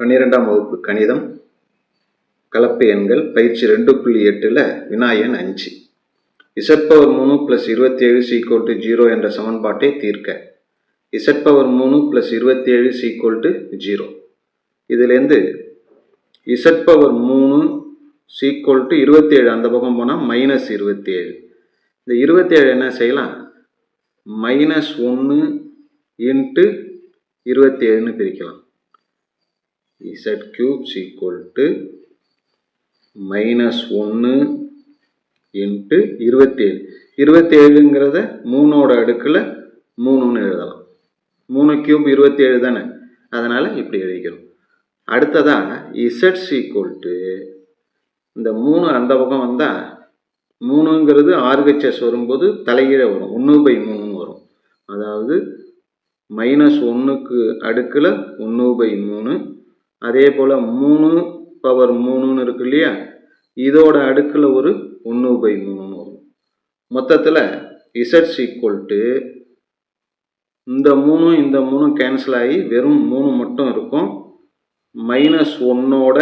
பன்னிரெண்டாம் வகுப்பு கணிதம் கலப்பு எண்கள் பயிற்சி ரெண்டு புள்ளி எட்டில் விநாயகன் அஞ்சு. இசட் பவர் மூணு ப்ளஸ் இருபத்தேழு சீக்கோல் டு ஜீரோ என்ற சமன்பாட்டை தீர்க்க. இசட் பவர் மூணு ப்ளஸ் இருபத்தேழு சீக்கோல் டு ஜீரோ இதுலேருந்து இசட் பவர் மூணு சீக்கோல் டு இருபத்தேழு அந்த பக்கம் போனால் மைனஸ் இருபத்தேழு. இந்த இருபத்தேழு என்ன செய்யலாம்? மைனஸ் ஒன்று இன்ட்டு இருபத்தேழுன்னு பிரிக்கலாம். Z cube equal to minus ஒன்று இன்ட்டு இருபத்தேழு இருபத்தேழுங்கிறத மூணோட அடுக்கில் மூணுன்னு எழுதலாம். மூணு கியூப் இருபத்தேழு தானே? அதனால் இப்படி எழுதிக்கிறோம். அடுத்ததாக இசட் ஈக்குவல் டு இந்த மூணு அந்த பக்கம் வந்தால் மூணுங்கிறது ஆர்ஹெச்எஸ் வரும்போது தலைகீழே வரும். ஒன்று பை மூணுன்னு வரும். அதாவது மைனஸ் ஒன்றுக்கு அடுக்கில் ஒன்று பை மூணு அதே போல் மூணு பவர் மூணுன்னு இருக்கு இல்லையா? இதோட அடுக்கில் ஒரு ஒன்று பை மூணுன்னு வரும். மொத்தத்தில் இசட்ஸ் ஈக்குவல் டு இந்த மூணும் இந்த மூணும் கேன்சல் ஆகி வெறும் மூணு மட்டும் இருக்கும். மைனஸ் ஒன்னோட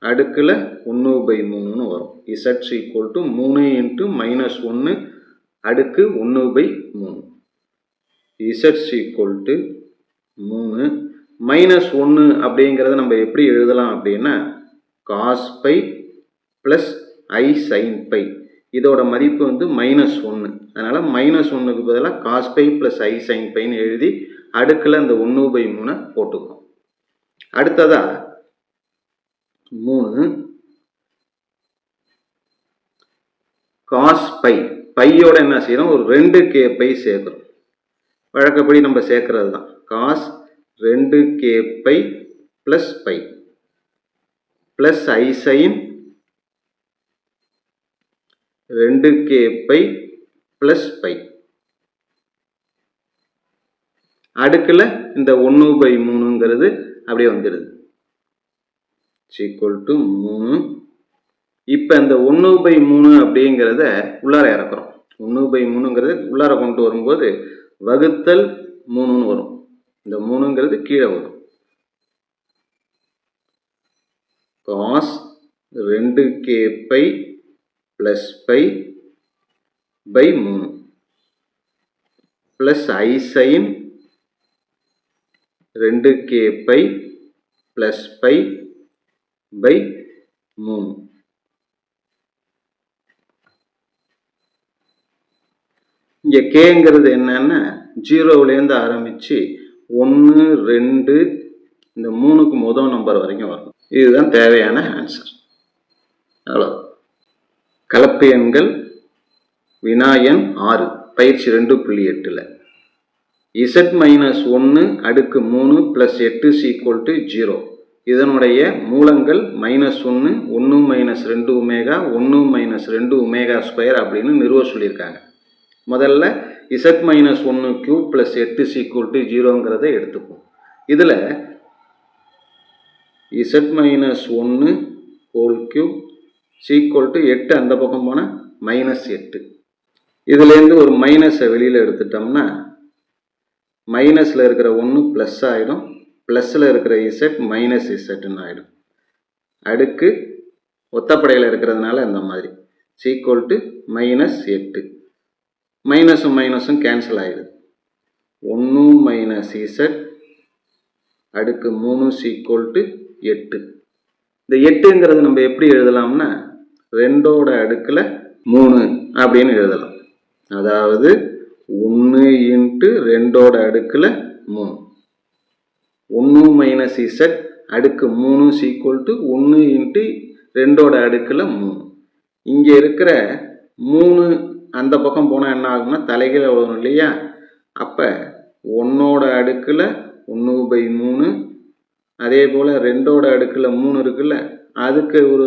அடுக்கில் ஒன்று பை மூணுன்னு வரும். இசட்ஸ் ஈக்குவல் டு மூணு இன்ட்டு மைனஸ் ஒன்று அடுக்கு ஒன்று பை மூணு. இசட்ஸ் ஈக்குவல் டு மூணு மைனஸ் ஒன்று அப்படிங்கிறத நம்ம எப்படி எழுதலாம் அப்படின்னா cos pi plus i sine pi இதோட மதிப்பு வந்து மைனஸ் ஒன்று அதனால் மைனஸ் ஒன்றுக்கு பதிலாக cos pi plus i sine பைன்னு எழுதி அடுக்கில் அந்த ஒன்று பை மூணை போட்டுக்கிறோம் அடுத்ததாக மூணு காஸ் பை பையோட என்ன செய்கிறோம் ஒரு ரெண்டு கே பை சேர்க்குறோம் வழக்கப்படி நம்ம சேர்க்கறது தான் காஸ் ரெண்டு K pi plus pi. Plus i sine ரெண்டு கே பை ப்ளஸ் பை. அடுக்கில் இந்த ஒன்று பை மூணுங்கிறது அப்படியே வந்துடுது. ஈக்குவல் டு மூணு. இப்போ இந்த ஒன்று பை மூணு அப்படிங்கிறத உள்ளார இறக்குறோம். ஒன்று பை மூணுங்கிறது உள்ளார கொண்டு வரும்போது வகுத்தல் மூணுன்னு வரும். இந்த மூணுங்கிறது கீழே வரும். காஸ் ரெண்டு K pi plus pi by மூணு. ப்ளஸ் ஐ சைன் ரெண்டு K pi plus pi by மூணு. இங்கே கேங்கிறது என்னன்னா ஜீரோவிலேருந்து ஆரம்பித்து ஒன்று ரெண்டு இந்த மூணுக்கு முதல் நம்பர் வரைக்கும் வரணும். இதுதான் தேவையான ஆன்சர் அவ்வளோ கலப்பு எண்கள் வினாயன் ஆறு பயிற்சி ரெண்டு புள்ளி எட்டில். இசட் மைனஸ் ஒன்று அடுக்கு மூணு ப்ளஸ் எட்டு சீக்குவல் டு ஜீரோ இதனுடைய மூலங்கள் மைனஸ் ஒன்று ஒன்று மைனஸ் ரெண்டு உமேகா ஒன்று மைனஸ் ரெண்டு உமேகா ஸ்கொயர் அப்படின்னு நிறுவ சொல்லியிருக்காங்க. முதல்ல இசட் மைனஸ் ஒன்று கியூ ப்ளஸ் எட்டு சீக்குவல் டு ஜீரோங்கிறத எடுத்துப்போம் இதில் இசட் மைனஸ் ஒன்று ஹோல் கியூ சீக்குவல் டு எட்டு அந்த பக்கம் போனால் மைனஸ் எட்டு இதுலேருந்து ஒரு மைனஸை வெளியில் எடுத்துட்டோம்னா மைனஸில் இருக்கிற ஒன்று ப்ளஸ் ஆகிடும் ப்ளஸில் இருக்கிற இசட் மைனஸ் இசட்னு ஆகிடும் அடுக்கு ஒத்தப்படையில் இருக்கிறதுனால இந்த மாதிரி. சீக்குவல் டு மைனஸ் எட்டு மைனஸும் மைனஸும் கேன்சல் ஆகிடுது ஒன்று மைனஸ் இசட் அடுக்கு மூணு சீக்குவல் டு எட்டு. இந்த எட்டுங்கிறது நம்ம எப்படி எழுதலாம்னா ரெண்டோட அடுக்கில் மூணு அப்படின்னு எழுதலாம். அதாவது ஒன்று இன்ட்டு ரெண்டோட அடுக்கில் மூணு. ஒன்று மைனஸ் இசட் அடுக்கு மூணு சீக்குவல் டு ஒன்று இன்ட்டு ரெண்டோட அடுக்கில் மூணு. இங்கே இருக்கிற மூணு அந்த பக்கம் போனால் என்ன ஆகும்னா தலைகீழ வரும் இல்லையா? அப்போ ஒன்றோட அடுக்கில் ஒன்று பை மூணு அதே போல் ரெண்டோட அடுக்கில் மூணு இருக்குல்ல அதுக்கு ஒரு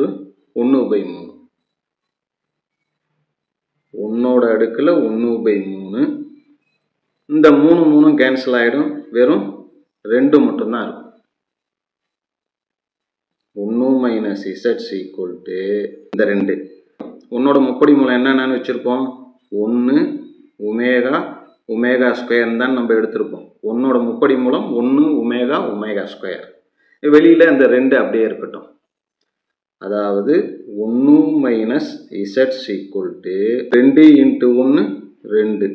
ஒன்று பை மூணு. ஒன்றோட அடுக்கில் ஒன்று பை மூணு. இந்த மூணு மூணும் கேன்சல் ஆகிடும் வெறும் ரெண்டு மட்டும்தான் இருக்கும். ஒன்று மைனஸ் இசட்ஸ் ஈக்குவல் டு இந்த ரெண்டு. உன்னோட முப்படி மூலம் என்னென்னு வச்சுருப்போம். ஒன்று உமேகா உமேகா ஸ்கொயர் தான் நம்ம எடுத்திருப்போம். ஒன்னோட முப்படி மூலம் ஒன்று உமேகா உமேகா ஸ்கொயர். வெளியில் அந்த ரெண்டு அப்படியே இருக்கட்டும். அதாவது ஒன்று மைனஸ் இசட் ஈக்குவல் டு ரெண்டு இன்ட்டு ஒன்று ரெண்டு.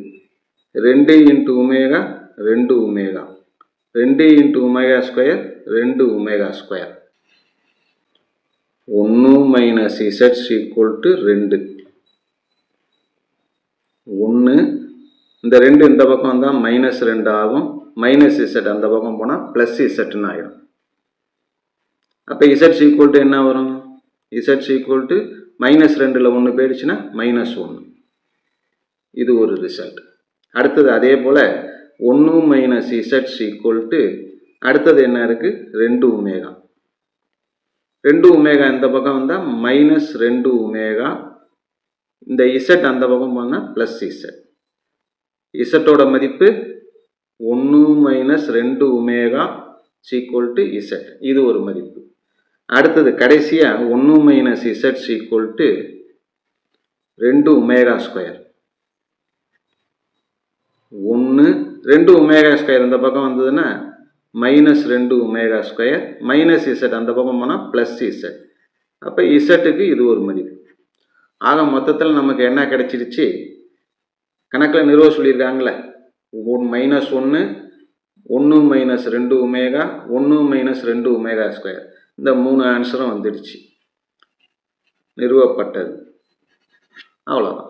ரெண்டு இன்ட்டு உமேகா ரெண்டு உமேகா ரெண்டு இன்ட்டு உமேகா ஸ்கொயர் ரெண்டு உமேகா ஸ்கொயர். ஒன்று மைனஸ் இசட் ஈக்குவல் டு ரெண்டு. ஒன்று இந்த ரெண்டு இந்த பக்கம் வந்தால் மைனஸ் ரெண்டு ஆகும். மைனஸ் இசட் அந்த பக்கம் போனால் ப்ளஸ் இசட்னு ஆகிடும் அப்போ இசட் ஈக்குவல் டு என்ன வரும்? இசட் ஈக்குவல் டு மைனஸ் ரெண்டில் ஒன்று போயிடுச்சுன்னா மைனஸ் ஒன்று இது ஒரு ரிசல்ட் அடுத்தது அதே போல் ஒன்று மைனஸ் இசட் ஈக்குவல் டு அடுத்தது என்ன இருக்குது ரெண்டு உமேகா ரெண்டு உமேகா இந்த பக்கம் வந்தால் மைனஸ் ரெண்டு உமேகா இந்த இசட் அந்த பக்கம் போனால் ப்ளஸ் இசட் இசட்டோட மதிப்பு ஒன்று மைனஸ் ரெண்டு உமேகா சீக்குவல் டு இசட் இது ஒரு மதிப்பு. அடுத்தது கடைசியாக ஒன்று மைனஸ் இசட் சீக்குவல் டு ரெண்டு உமேகா ஸ்கொயர் ஒன்று ரெண்டு உமேகா ஸ்கொயர் இந்த பக்கம் வந்ததுன்னா மைனஸ் ரெண்டு உமேகா ஸ்கொயர் மைனஸ் இசட் அந்த பக்கம் போனால் ப்ளஸ் இசட் அப்போ இசட்டுக்கு இது ஒரு மதிப்பு. ஆக மொத்தத்தில் நமக்கு என்ன கிடைச்சிருச்சு? கணக்கில் நிறுவ சொல்லியிருக்காங்களே ஒன் மைனஸ் ஒன்று ஒன்று மைனஸ் ரெண்டு உமேகா ஒன்று மைனஸ் ரெண்டு உமேகா ஸ்கொயர் இந்த மூணு ஆன்சரும் வந்துடுச்சு. நிறுவப்பட்டது. அவ்வளோதான்